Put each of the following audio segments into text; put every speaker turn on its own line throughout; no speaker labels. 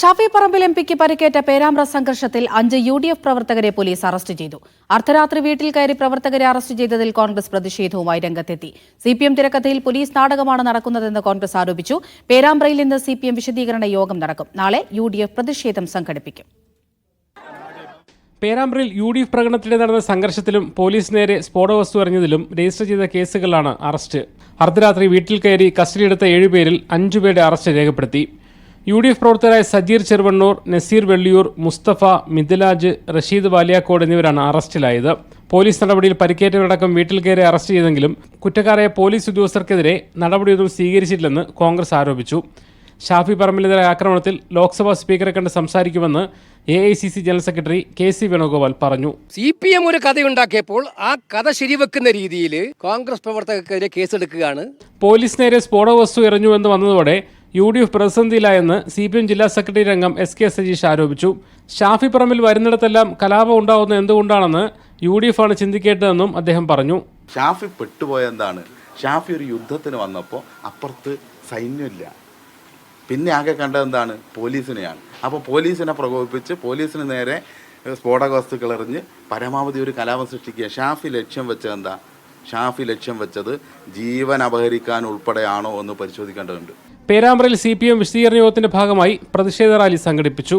Shafi Parambil M പിക്ക് പരിക്കേറ്റ പേരാമ്പ്ര സംഘർഷത്തിൽ അഞ്ച് യു ഡി എഫ് പ്രവർത്തകരെ പോലീസ് അറസ്റ്റ് ചെയ്തു. അർദ്ധരാത്രി വീട്ടിൽ കയറി പ്രവർത്തകരെ അറസ്റ്റ് ചെയ്തതിൽ കോൺഗ്രസ് പ്രതിഷേധവുമായി രംഗത്തെത്തി. സി പി എം തിരക്കഥയിൽ പോലീസ് നാടകമാണ് നടക്കുന്നതെന്ന് കോൺഗ്രസ് ആരോപിച്ചു. പേരാമ്പ്രയിൽ നിന്ന് സി പി എം വിശദീകരണ യോഗം നടക്കും. നാളെ യു ഡി എഫ് പ്രതിഷേധം സംഘടിപ്പിക്കും.
പേരാമ്പ്രയിൽ യു ഡി എഫ് പ്രകടനത്തിനിടെ നടന്ന സംഘർഷത്തിലും പോലീസ് നേരെ സ്ഫോടവസ്തു എറിഞ്ഞതിലും രജിസ്റ്റർ ചെയ്ത കേസുകളാണ് അറസ്റ്റ്. അർദ്ധരാത്രി വീട്ടിൽ കയറി കസ്റ്റഡിയെടുത്ത ഏഴുപേരിൽ അഞ്ചുപേരുടെ അറസ്റ്റ് രേഖപ്പെടുത്തി. യു ഡി എഫ് പ്രവർത്തകരായ സജീർ ചെറുവണ്ണൂർ നസീർ വെള്ളിയൂർ മുസ്തഫ മിഥിലാജ് റഷീദ് വാലിയാക്കോട് എന്നിവരാണ് അറസ്റ്റിലായത്. പോലീസ് നടപടിയിൽ പരിക്കേറ്റവരടക്കം വീട്ടിൽ കയറി അറസ്റ്റ് ചെയ്തെങ്കിലും കുറ്റക്കാരായ പോലീസ് ഉദ്യോഗസ്ഥർക്കെതിരെ നടപടിയൊന്നും സ്വീകരിച്ചിട്ടില്ലെന്ന് കോൺഗ്രസ് ആരോപിച്ചു. ഷാഫി പറമ്പിലെതിരെ ആക്രമണത്തിൽ ലോക്സഭാ സ്പീക്കറെ കണ്ട് സംസാരിക്കുമെന്ന് A I C C general secretary K C Venugopal പറഞ്ഞു.
സി പി എം ഒരു കഥയുണ്ടാക്കിയപ്പോൾ ആ കഥ ശരിവെക്കുന്ന രീതിയിൽ കോൺഗ്രസ് പ്രവർത്തകർക്കെതിരെ കേസെടുക്കുകയാണ്.
പോലീസ് നേരെ സ്ഫോടകവസ്തു എറിഞ്ഞുവെന്ന് വന്നതോടെ യു ഡി എഫ് പ്രതിസന്ധിയിലായെന്ന് സി പി എം ജില്ലാ സെക്രട്ടറി രംഗം എസ് കെ സജീഷ് ആരോപിച്ചു. ഷാഫി പറമ്പിൽ വരുന്നിടത്തെല്ലാം കലാപം ഉണ്ടാവുന്ന എന്തുകൊണ്ടാണെന്ന് യു ഡി എഫ് ആണ് ചിന്തിക്കേണ്ടതെന്നും അദ്ദേഹം പറഞ്ഞു.
ഷാഫി പെട്ടുപോയ എന്താണ്? ഷാഫി ഒരു യുദ്ധത്തിന് വന്നപ്പോൾ അപ്പുറത്ത് സൈന്യമില്ല. പിന്നെ ആകെ കണ്ടത് എന്താണ്? പോലീസിനെയാണ്. അപ്പോൾ പോലീസിനെ പ്രകോപിപ്പിച്ച് പോലീസിന് നേരെ സ്ഫോടക വസ്തുക്കൾ എറിഞ്ഞ് പരമാവധി ഒരു കലാപം സൃഷ്ടിക്കുക. ഷാഫി ലക്ഷ്യം വെച്ചത് എന്താ? ഷാഫി ലക്ഷ്യം വെച്ചത് ജീവൻ അപഹരിക്കാൻ ഉൾപ്പെടെയാണോ എന്ന് പരിശോധിക്കേണ്ടതുണ്ട്.
പേരാമ്പ്രയിൽ സി പി എം വിശദീകരണ യോഗത്തിന്റെ ഭാഗമായി പ്രതിഷേധ റാലി സംഘടിപ്പിച്ചു.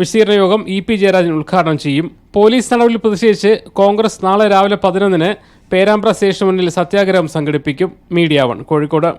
വിശദീകരണ യോഗം ഇ പി ജയരാജൻ ഉദ്ഘാടനം ചെയ്യും. പോലീസ് നടപടിയിൽ പ്രതിഷേധിച്ച് കോൺഗ്രസ് നാളെ രാവിലെ പതിനൊന്നിന് പേരാമ്പ്ര സ്റ്റേഷന് മുന്നിൽ സത്യാഗ്രഹം സംഘടിപ്പിക്കും. Media one Kozhikode.